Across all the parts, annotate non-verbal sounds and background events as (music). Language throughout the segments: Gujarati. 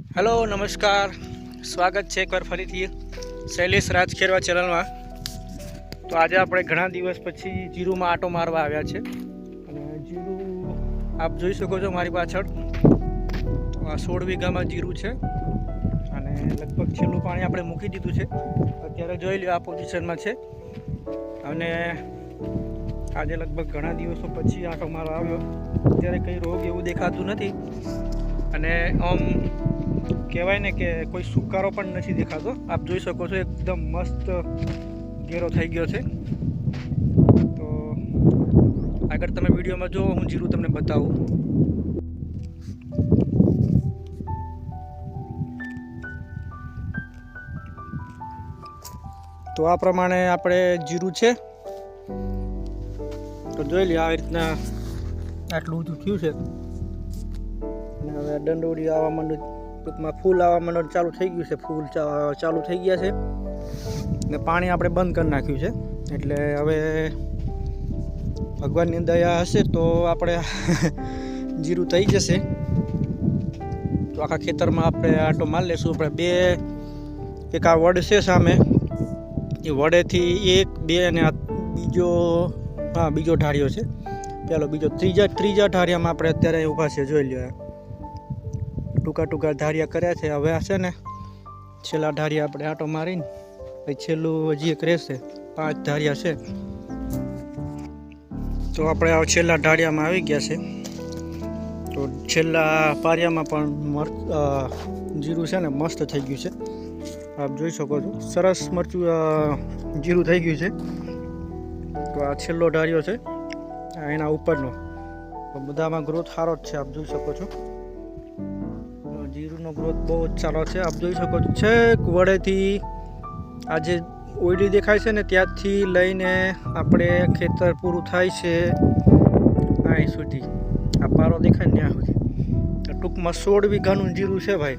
હેલો, નમસ્કાર. સ્વાગત છે એકવાર ફરીથી શૈલેષ રાજખેરવા ચેનલમાં. તો આજે આપણે ઘણા દિવસ પછી જીરુમાં આટો મારવા આવ્યા છે. અને જીરું આપ જોઈ શકો છો મારી પાછળ. આ સોળ વીઘામાં જીરું છે. અને લગભગ છેલ્લું પાણી આપણે મૂકી દીધું છે. અત્યારે જોઈ લ્યો આ પોઝિશનમાં છે. અને આજે લગભગ ઘણા દિવસો પછી આટો મારવા આવ્યો. અત્યારે કંઈ રોગ એવું દેખાતું નથી. અને આમ કહેવાય ને કે કોઈ સુકારો પણ નથી દેખાતો. આપ જોઈ શકો છો એકદમ મસ્ત ઘેરો થઈ ગયો છે. તો આગળ તમે વિડીયોમાં જો હું જીરું તમને બતાવું. તો આ પ્રમાણે આપણે જીરું છે. તો જોઈ લઈએ આવી રીતના આટલું ઊંચું થયું છે. અને હવે દંડોળી આવવા માંડ્યું ટૂંકમાં ફૂલ આવવા માંડવાનું ચાલુ થઈ ગયું છે, ફૂલ ચાલુ થઈ ગયા છે. ને પાણી આપણે બંધ કરી નાખ્યું છે. એટલે હવે ભગવાનની દયા હશે તો આપણે (laughs) જીરું થઈ જશે. તો આખા ખેતરમાં આપણે આટો મારી લેશું. આપણે બે, એક આ વડ છે સામે. એ વડેથી એક, બે અને આ બીજો, હા, બીજો ઢાળિયો છે. પેલો બીજો ત્રીજા ત્રીજા ઢાળિયામાં આપણે અત્યારે ઊભા છે, જોઈ લ્યો ટૂંકા ટૂંકા ધારિયા કર્યા છે. હવે આ છે ને છેલ્લા ધારિયા આપણે આટો મારીને પછી છેલ્લું હજી એક રહેશે. પાંચ ધારિયા છે. તો આપણે આ છેલ્લા ઢાળિયામાં આવી ગયા છે. તો છેલ્લા પારિયામાં પણ જીરું છે ને મસ્ત થઈ ગયું છે. આપ જોઈ શકો છો. સરસ મરચું જીરું થઈ ગયું છે. તો આ છેલ્લો ઢાળિયો છે. એના ઉપરનો. બધામાં ગ્રોથ સારો જ છે, આપ જોઈ શકો છો. જીરુનો ગ્રોથ બહુ જ સારો છે. આપ જોઈ શકો છો છેક વડેથી આ જે ઓઈડી દેખાય છે ને ત્યાંથી લઈને આપણે ખેતર પૂરું થાય છે. અહીં સુધી આ પારો દેખાય ને ત્યાં સુધી. ટૂંકમાં સોળ વીઘાનું જીરું છે ભાઈ.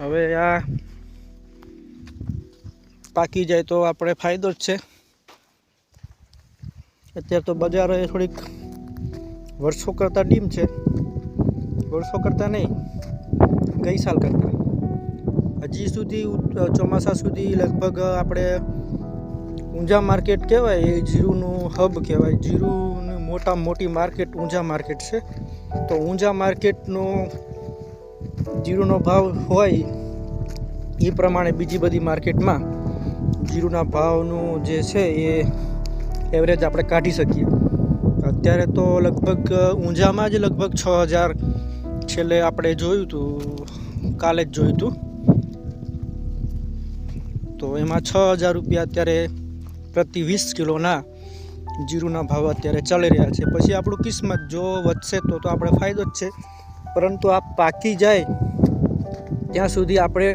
હવે આ પાકી જાય તો આપણે ફાયદો જ છે. અત્યારે તો બજારો થોડીક વર્ષો કરતાં ડીમ છે. વર્ષો કરતાં નહીં, ગઈ સાલ કરતાં હજી સુધી ચોમાસા સુધી લગભગ આપણે ઊંઝા માર્કેટ કહેવાય, એ જીરુનું હબ કહેવાય. જીરુની મોટા મોટી માર્કેટ ઊંઝા માર્કેટ છે. તો ઊંઝા માર્કેટનો જીરુનો ભાવ હોય, એ પ્રમાણે બીજી બધી માર્કેટમાં જીરુના ભાવનું જે છે એ એવરેજ આપણે કાઢી શકીએ. અત્યારે તો લગભગ ઊંઝામાં જ લગભગ છ હજાર છેલ્લે આપણે જોયું હતું કાલે જ જોયું હતું તો એમાં છ હજાર રૂપિયા અત્યારે પ્રતિ વીસ કિલોના જીરુના ભાવ અત્યારે ચાલી રહ્યા છે. પછી આપણું કિસ્મત જો વધશે તો તો આપણે ફાયદો જ છે. પરંતુ આ પાકી જાય, ત્યાં સુધી આપણે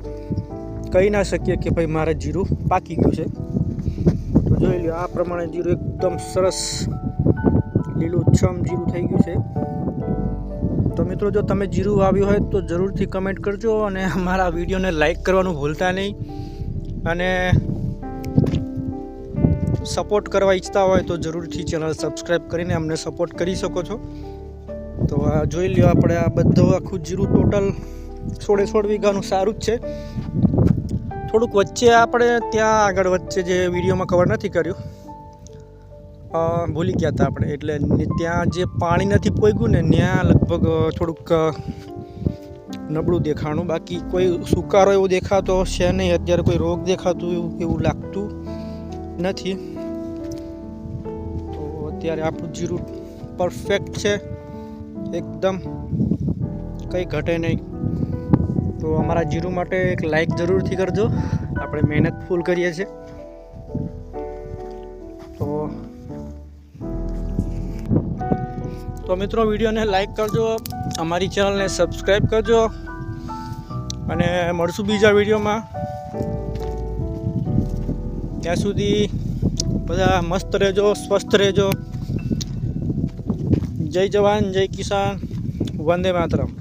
કહી ના શકીએ કે ભાઈ મારે જીરું પાકી ગયું છે. તો જોઈ લો આ પ્રમાણે જીરું એકદમ સરસ લીલું છમ જીરું થઈ ગયું છે. તો મિત્રો જો તમે જીરું વાવ્યું હોય તો જરૂરથી કમેન્ટ કરજો અને મારા વિડીયોને લાઈક કરવાનું ભૂલતા નહીં. અને સપોર્ટ કરવા ઈચ્છતા હોય તો જરૂરથી ચેનલ સબસ્ક્રાઈબ કરીને અમને સપોર્ટ કરી શકો છો. તો આ જોઈ લ્યો આપણે આ બધું આખું જીરું ટોટલ સોળે સોળ વીઘાનું સારું જ છે. થોડુંક વચ્ચે આપણે ત્યાં આગળ વચ્ચે જે વિડીયોમાં કવર નથી કર્યું ભૂલી ગયા હતા આપણે. એટલે ત્યાં જે પાણી નથી પોગ્યું ને, ત્યાં લગભગ થોડુંક નબળું દેખાણું. બાકી કોઈ સુકારો એવું દેખાતો છે નહીં. અત્યારે કોઈ રોગ દેખાતું એવું એવું લાગતું નથી. તો અત્યારે આપણું જીરું પરફેક્ટ છે. એકદમ કંઈ ઘટે નહીં. તો અમારા જીરું માટે એક લાઈક જરૂરથી કરજો. આપણે મહેનત ફૂલ કરીએ છીએ. તો મિત્રો, વિડીયોને લાઈક કરજો, અમારી ચેનલને સબસ્ક્રાઈબ કરજો અને મળશું બીજા વિડીયોમાં. ત્યાં સુધી બધા મસ્ત રહેજો, સ્વસ્થ રહેજો. જય જવાન, જય કિસાન, વંદે માતરમ.